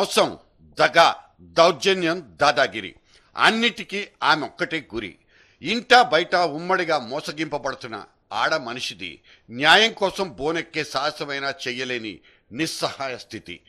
మోసం దగ దౌర్జన్యం దాదాగిరి. అన్నిటికీ ఆమె ఒక్కటే గురి. ఇంట బయట ఉమ్మడిగా మోసగింపబడుతున్న ఆడ మనిషిది న్యాయం కోసం బోనెక్కే సాహసమైనా చెయ్యలేని నిస్సహాయ స్థితి.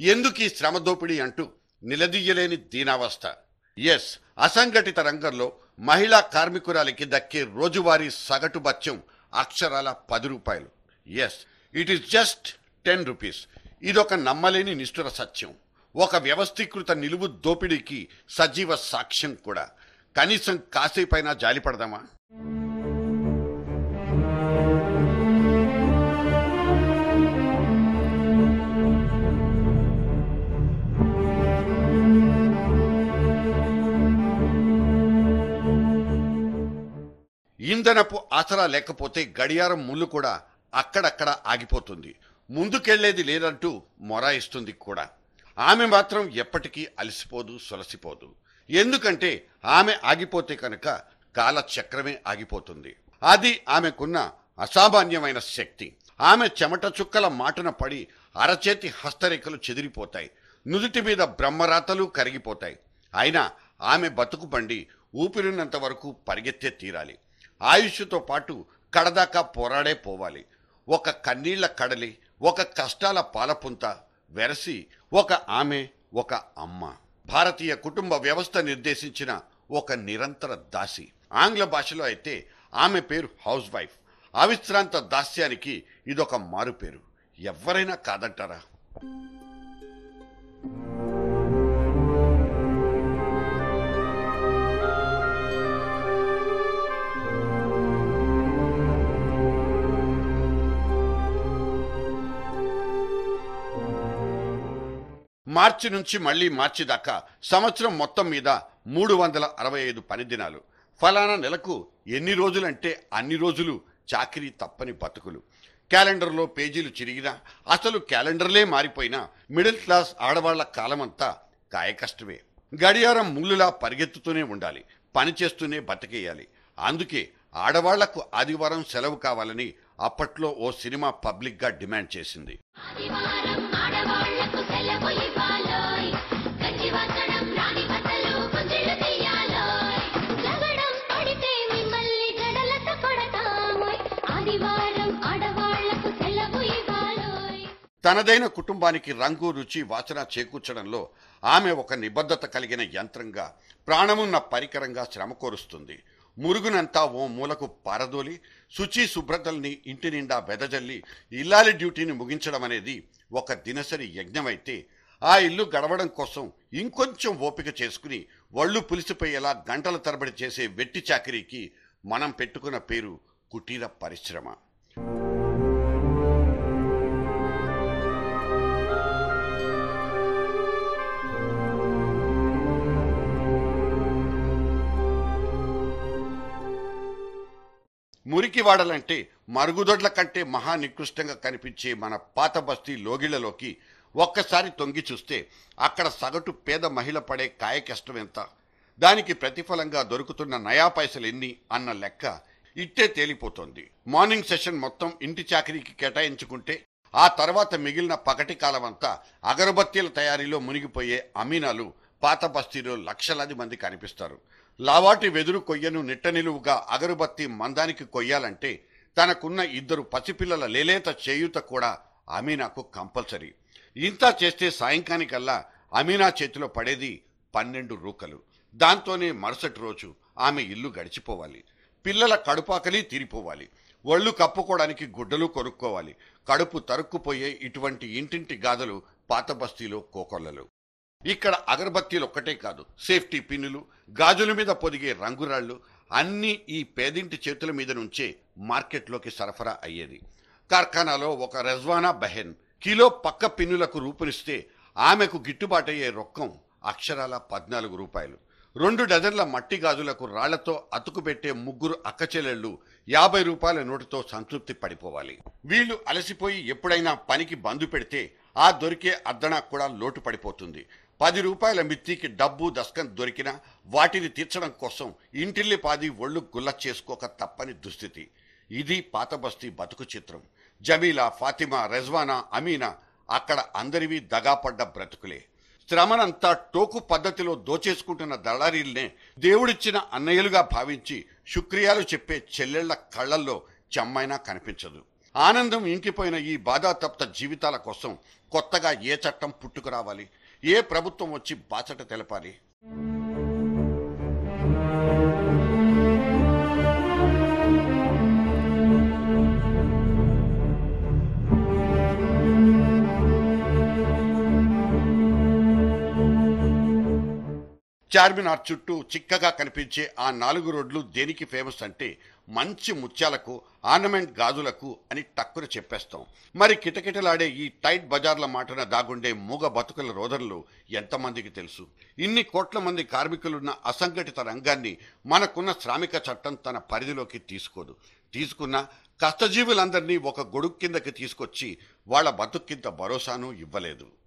ఎందుకు ఈ శ్రమ దోపిడీ అంటూ నిలదీయలేని దీనావస్థ? ఎస్ అసంఘటిత రంగంలో మహిళా కార్మికురాలికి దక్కే రోజువారీ సగటు బత్యం అక్షరాల పది రూపాయలు. Yes it is just ten rupees. ఇదొక నమ్మలేని నిష్ఠుర సత్యం. ఒక వ్యవస్థీకృత నిలువు దోపిడీకి సజీవ సాక్ష్యం కూడా. కనీసం కాసేపైనా జాలిపడదామా ఇంధనపు ఆసరా లేకపోతే గడియారం ముళ్ళు కూడా అక్కడక్కడ ఆగిపోతుంది. ముందుకెళ్ళేది లేదంటూ మొరాయిస్తుంది కూడా. ఆమె మాత్రం ఎప్పటికీ అలసిపోదు సొలసిపోదు. ఎందుకంటే ఆమె ఆగిపోతే కనుక కాలచక్రమే ఆగిపోతుంది. అది ఆమెకున్న అసామాన్యమైన శక్తి. ఆమె చెమట చుక్కల మాటున పడి అరచేతి హస్తరేఖలు చెదిరిపోతాయి. నుదుటి మీద బ్రహ్మరాతలు కరిగిపోతాయి. అయినా ఆమె బతుకు బండి ఊపిరినంత వరకు పరిగెత్తే తీరాలి. ఆయుష్తో పాటు కడదాకా పోరాడే పోవాలి. ఒక కన్నీళ్ళ కడలి ఒక కష్టాల పాలపుంత వెరసి ఒక ఆమె ఒక అమ్మ. భారతీయ కుటుంబ వ్యవస్థ నిర్దేశించిన ఒక నిరంతర దాసి. ఆంగ్ల భాషలో అయితే ఆమె పేరు హౌస్ వైఫ్ అవిశ్రాంత దాస్యానికి ఇదొక మారు పేరు ఎవరైనా కాదంటారా? మార్చి నుంచి మళ్ళీ మార్చి దాకా సంవత్సరం మొత్తం మీద మూడు వందల అరవై ఐదు పని దినాలు ఫలానా నెలకు ఎన్ని రోజులంటే అన్ని రోజులు చాకరీ తప్పని బతుకులు. క్యాలెండర్లో పేజీలు చిరిగినా అసలు క్యాలెండర్లే మారిపోయినా మిడిల్ క్లాస్ ఆడవాళ్ళ కాలమంతా కాయకష్టమే. గడియారం ముళ్ళులా పరిగెత్తుతూనే ఉండాలి పని చేస్తూనే బతికేయాలి. అందుకే ఆడవాళ్ళకు ఆదివారం సెలవు కావాలని అప్పట్లో ఓ సినిమా పబ్లిక్గా డిమాండ్ చేసింది. తనదైన కుటుంబానికి రంగు రుచి వాసన చేకూర్చడంలో ఆమె ఒక నిబద్ధత కలిగిన యంత్రంగా ప్రాణమున్న పరికరంగా శ్రమ కోరుస్తుంది. మురుగునంతా ఓ మూలకు పారదోలి శుచి శుభ్రతల్ని ఇంటి నిండా వెదజల్లి ఇల్లాలి డ్యూటీని ముగించడం అనేది ఒక దినసరి యజ్ఞమైతే ఆ ఇల్లు గడవడం కోసం ఇంకొంచెం ఓపిక చేసుకుని వళ్ళు పులిసిపోయేలా గంటల తరబడి చేసే వెట్టి చాకరీకి మనం పెట్టుకున్న పేరు కుటీర పరిశ్రమ. మురికి వాడలంటే మరుగుదొడ్ల కంటే మహా నికృష్టంగా కనిపించే మన పాత బస్తీ లోగిళ్ళలోకి ఒక్కసారి తొంగి చూస్తే అక్కడ సగటు పేద మహిళ పడే కాయ కష్టం ఎంత? దానికి ప్రతిఫలంగా దొరుకుతున్న నయా పైసలు ఎన్ని అన్న లెక్క ఇట్టే తేలిపోతోంది. మార్నింగ్ సెషన్ మొత్తం ఇంటి చాకరీకి కేటాయించుకుంటే ఆ తర్వాత మిగిలిన పగటి కాలమంతా అగరబత్తీల తయారీలో మునిగిపోయే అమీనాలు పాత బస్తీలో లక్షలాది మంది కనిపిస్తారు. లావాటి వెదురు కొయ్యను నిట్ట నిలువుగా అగరుబత్తి మందానికి కొయ్యాలంటే తనకున్న ఇద్దరు పసిపిల్లల లేలేత చేయూత కూడా అమీనాకు కంపల్సరీ. ఇంత చేస్తే సాయంకానికల్లా అమీనా చేతిలో పడేది పన్నెండు రూకలు. దాంతోనే మరుసటి రోజు ఆమె ఇల్లు గడిచిపోవాలి. పిల్లల కడుపాకలి తీరిపోవాలి. ఒళ్ళు కప్పుకోవడానికి గుడ్డలు కొనుక్కోవాలి. కడుపు తరుక్కుపోయే ఇటువంటి ఇంటింటి గాథలు పాత బస్తీలో కోకొల్లలు. ఇక్కడ అగరబత్తీలు ఒక్కటే కాదు సేఫ్టీ పిన్నులు గాజుల మీద పొదిగే రంగురాళ్ళు అన్నీ ఈ పేదింటి చేతుల మీద నుంచే మార్కెట్లోకి సరఫరా అయ్యేది. కార్ఖానాలో ఒక రెజ్వానా బెహెన్ కిలో పక్క పిన్నులకు రూపునిస్తే ఆమెకు గిట్టుబాటయ్యే రొక్కం అక్షరాల పద్నాలుగు రూపాయలు. రెండు డజన్ల మట్టి గాజులకు రాళ్ళతో అతుకుపెట్టే ముగ్గురు అక్కచెల్లెళ్ళు యాభై రూపాయల నోటుతో సంతృప్తి పడిపోవాలి. వీళ్ళు అలసిపోయి ఎప్పుడైనా పనికి బందు పెడితే ఆ దొరికే అద్దన కూడా లోటు పడిపోతుంది. పది రూపాయల మిత్తికి డబ్బు దస్కం దొరికినా వాటిని తీర్చడం కోసం ఇంటిల్లి పాది ఒళ్ళు గుల్ల చేసుకోక తప్పని దుస్థితి. ఇది పాతబస్తీ బతుకు చిత్రం. జమీలా ఫాతిమా రెజ్వానా అమీనా అక్కడ అందరివి దగాపడ్డ బ్రతుకులే. శ్రమనంతా టోకు పద్ధతిలో దోచేసుకుంటున్న దళారీల్నే దేవుడిచ్చిన అన్నయ్యలుగా భావించి శుక్రియాలు చెప్పే చెల్లెళ్ళ కళ్ళల్లో చెమ్మైనా కనిపించదు. ఆనందం ఇంకిపోయిన ఈ బాధాతప్త జీవితాల కోసం కొత్తగా ఏ చట్టం పుట్టుకురావాలి? ఏ ప్రభుత్వం వచ్చి బాచట తెలపాలి? చార్మినార్ చుట్టూ చిక్కగా కనిపించే ఆ నాలుగు రోడ్లు దేనికి ఫేమస్ అంటే మంచి ముత్యాలకు ఆర్నమెంట్ గాజులకు అని టక్కున చెప్పేస్తాం. మరి కిటకిటలాడే ఈ టైట్ బజార్ల మాటన దాగుండే మూగ బతుకుల రోదనలు ఎంతమందికి తెలుసు? ఇన్ని కోట్ల మంది కార్మికులున్న అసంఘటిత రంగాన్ని మనకున్న శ్రామిక చట్టం తన పరిధిలోకి తీసుకోదు. తీసుకున్న కష్టజీవులందరినీ ఒక గొడుగు కిందకి తీసుకొచ్చి వాళ్ళ కింద భరోసాను ఇవ్వలేదు.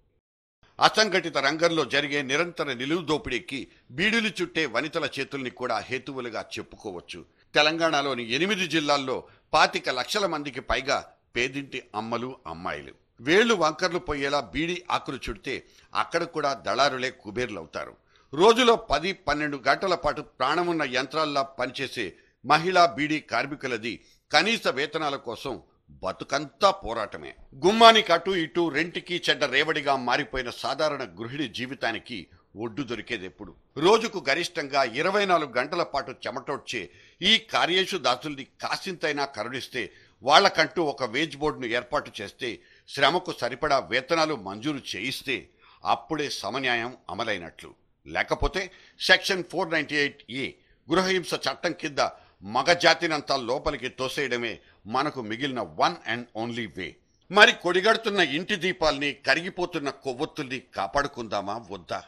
అసంఘటిత రంగంలో జరిగే నిరంతర నిలువు దోపిడీకి బీడులు చుట్టే వనితల చేతుల్ని కూడా హేతువులుగా చెప్పుకోవచ్చు. తెలంగాణలోని ఎనిమిది జిల్లాల్లో పాతిక లక్షల మందికి పైగా పేదింటి అమ్మలు అమ్మాయిలు. వేళ్ళు వంకర్లు పోయేలా బీడీ ఆకులు చుడితే అక్కడ కూడా దళారులే కుబేర్లవుతారు. రోజులో పది పన్నెండు గంటల పాటు ప్రాణమున్న యంత్రాల్లా పనిచేసే మహిళా బీడీ కార్మికులది కనీస వేతనాల కోసం బతుకంతా పోరాటమే. గుమ్మానికి అటు ఇటు రెంటికి చెడ్డ రేవడిగా మారిపోయిన సాధారణ గృహిణి జీవితానికి ఒడ్డు దొరికేది ఎప్పుడు? రోజుకు గరిష్టంగా ఇరవై నాలుగు గంటల పాటు చెమటోడ్చే ఈ కార్యేషు దాసుల్ని కాసింతైనా కరుణిస్తే వాళ్ళకంటూ ఒక వేజ్ బోర్డును ఏర్పాటు చేస్తే శ్రమకు సరిపడా వేతనాలు మంజూరు చేయిస్తే అప్పుడే సమన్యాయం అమలైనట్లు. లేకపోతే section four ninety eight A గృహహింస చట్టం కింద మగ జాతినంతా లోపలికి తోసేయడమే మనకు మిగిలిన వన్ అండ్ ఓన్లీ వే. మరి కొడిగడుతున్న ఇంటి దీపాల్ని కరిగిపోతున్న కొవ్వొత్తుల్ని కాపాడుకుందామా? వద్దా?